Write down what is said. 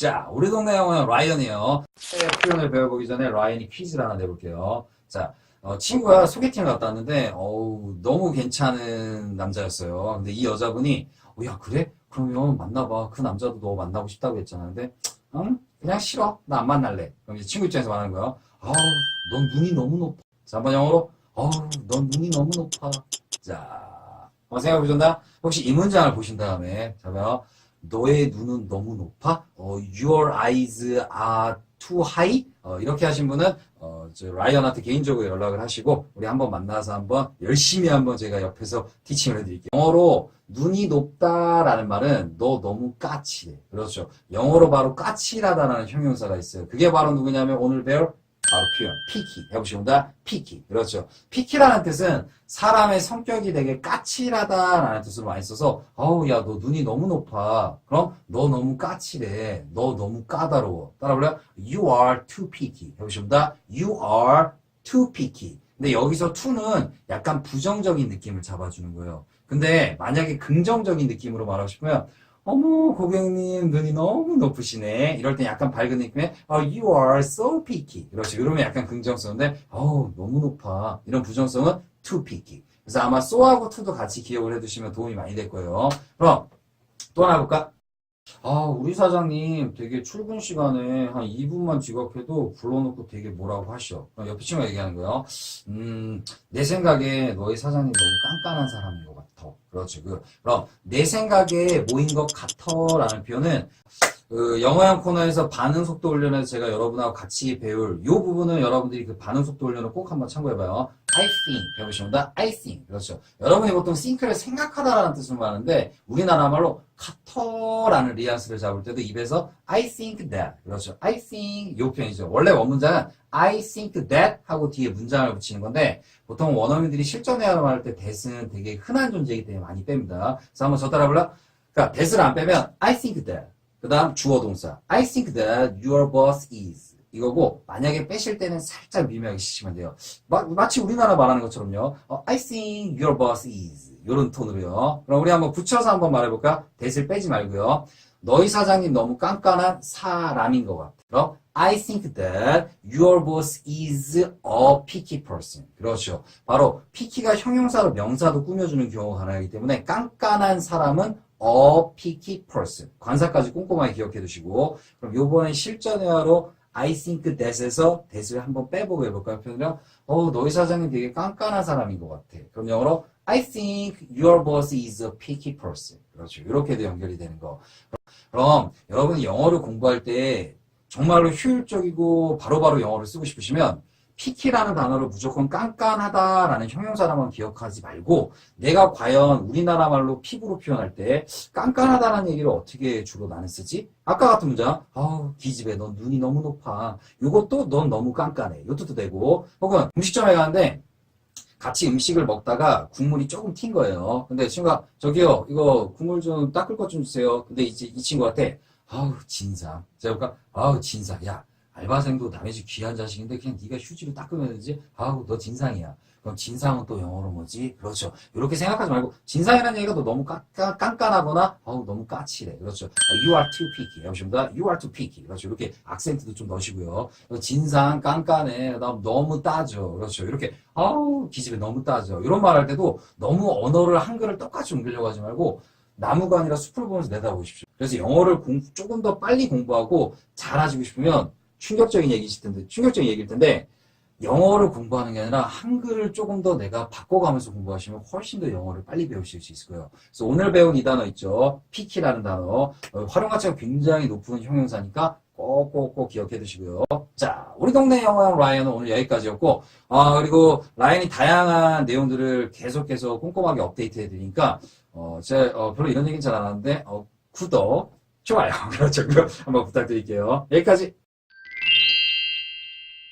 자, 우리 동네 영화는 라이언이에요. 네, 표현을 배워보기 전에 라이언이 퀴즈를 하나 내볼게요. 자, 어, 친구가 소개팅을 갔다 왔는데, 어우, 너무 괜찮은 남자였어요. 근데 이 여자분이, 어, 야, 그래? 그러면 만나봐. 그 남자도 너 만나고 싶다고 했잖아. 근데, 응? 그냥 싫어. 나 안 만날래. 그럼 이제 친구 입장에서 말하는 거야. 아우, 넌 눈이 너무 높아. 자, 한번 영어로. 어우, 넌 눈이 너무 높아. 자, 한번 생각해 보신다. 혹시 이 문장을 보신 다음에, 자, 봐요. 너의 눈은 너무 높아? 어, your eyes are too high? 어, 이렇게 하신 분은, 어, 저 라이언한테 개인적으로 연락을 하시고, 우리 한번 만나서 한번 열심히 한번 제가 옆에서 티칭을 해드릴게요. 영어로 눈이 높다라는 말은 너 너무 까칠해. 그렇죠. 영어로 바로 까칠하다라는 형용사가 있어요. 그게 바로 누구냐면 오늘 배울 바로 표현, 피키. 해보시면 피키. 그렇죠. 피키라는 뜻은 사람의 성격이 되게 까칠하다라는 뜻으로 많이 써서, 어우, 야, 너 눈이 너무 높아. 그럼 너 너무 까칠해. 너 너무 까다로워. 따라 불러요. You are too picky. 해보시면 You are too picky. 근데 여기서 to는 약간 부정적인 느낌을 잡아주는 거예요. 근데 만약에 긍정적인 느낌으로 말하고 싶으면, 어머, 고객님, 눈이 너무 높으시네. 이럴 때 약간 밝은 느낌의, 어, you are so picky. 그렇지. 이러면 약간 긍정성인데, 어우, 너무 높아. 이런 부정성은 too picky. 그래서 아마 so하고 to도 같이 기억을 해두시면 도움이 많이 될 거예요. 그럼, 또 하나 볼까? 아, 우리 사장님 되게 출근 시간에 한 2분만 지각해도 불러놓고 되게 뭐라고 하셔. 그럼 옆에 친구가 얘기하는 거예요. 음, 내 생각에 너희 사장님 너무 깐깐한 사람인 것 같아. 그렇죠. 그, 그럼 내 생각에 뭐인 것 같아라는 표현은 그 영어형 코너에서 반응 속도 훈련에서 제가 여러분하고 같이 배울 이 부분은 여러분들이 그 반응 속도 훈련을 꼭 한번 참고해봐요. I think 배우시면 다 I think 그렇죠. 여러분이 보통 think를 생각하다라는 뜻을 말하는데 우리나라 말로 카터라는 리앙스를 잡을 때도 입에서 I think that 그렇죠. I think 요 표현이죠. 원래 원문장은 I think that 하고 뒤에 문장을 붙이는 건데 보통 원어민들이 실전회화를 말할 때 that은 되게 흔한 존재이기 때문에 많이 뺍니다. 그래서 한번 저 따라 불러. 그러니까 that을 안 빼면 I think that 그 다음 주어 동사 I think that your boss is 이거고 만약에 빼실 때는 살짝 미묘하게 시시면 돼요. 마, 마치 우리나라 말하는 것처럼요. 어, I think your boss is 이런 톤으로요. 그럼 우리 한번 붙여서 한번 말해볼까? that을 빼지 말고요. 너희 사장님 너무 깐깐한 사람인 것 같아. 그럼 I think that your boss is a picky person. 그렇죠. 바로 picky가 형용사로 명사도 꾸며주는 경우가 가능하기 때문에 깐깐한 사람은 a picky person. 관사까지 꼼꼼하게 기억해 두시고 그럼 요번에 실전 회화로 I think that에서 that을 한번 빼보고 해볼까요? 표현을 어, 너희 사장님 되게 깐깐한 사람인 것 같아. 그럼 영어로 I think your boss is a picky person. 그렇죠. 이렇게도 연결이 되는 거. 그럼 여러분이 영어를 공부할 때 정말로 효율적이고 바로바로 영어를 쓰고 싶으시면 피키라는 단어를 무조건 깐깐하다라는 형용사라만 기억하지 말고 내가 과연 우리나라 말로 피부로 표현할 때 깐깐하다라는 얘기를 어떻게 주로 나는 쓰지? 아까 같은 문장 아우 기집애 넌 눈이 너무 높아 요것도 넌 너무 깐깐해 요것도 되고 혹은 음식점에 가는데 같이 음식을 먹다가 국물이 조금 튄 거예요. 근데 친구가 저기요 이거 국물 좀 닦을 것 좀 주세요. 근데 이제 이 친구한테 아우 진상. 제가 볼까 아우 진상. 야 알바생도 남의 집 귀한 자식인데 그냥 네가 휴지로 닦으면 되지. 아우 너 진상이야. 그럼 진상은 또 영어로 뭐지? 그렇죠. 이렇게 생각하지 말고 진상이라는 얘기가 또 너무 깐깐하거나 아우 너무 까칠해. 그렇죠. 어, You are too picky. 여보십니다. You are too picky. 그렇죠. 이렇게 악센트도 좀 넣으시고요. 진상 깐깐해. 나 너무 따져. 그렇죠. 이렇게 아우 기집애 너무 따져. 이런 말 할 때도 너무 언어를 한글을 똑같이 옮기려고 하지 말고 나무가 아니라 숲을 보면서 내다보십시오. 그래서 영어를 공- 조금 더 빨리 공부하고 잘하시고 싶으면 충격적인 얘기일 텐데, 충격적인 얘기일 텐데, 영어를 공부하는 게 아니라 한글을 조금 더 내가 바꿔가면서 공부하시면 훨씬 더 영어를 빨리 배우실 수 있을 거예요. 그래서 오늘 배운 이 단어 있죠. 피키라는 단어. 어, 활용 가치가 굉장히 높은 형용사니까 꼭꼭꼭 기억해 두시고요. 자, 우리 동네 영어형 라이언은 오늘 여기까지였고, 아, 그리고 라이언이 다양한 내용들을 계속해서 꼼꼼하게 업데이트 해드리니까, 어, 제, 어, 별로 이런 얘기는 잘 안 하는데, 어, 구독, 좋아요. 그렇죠. 한번 부탁드릴게요. 여기까지.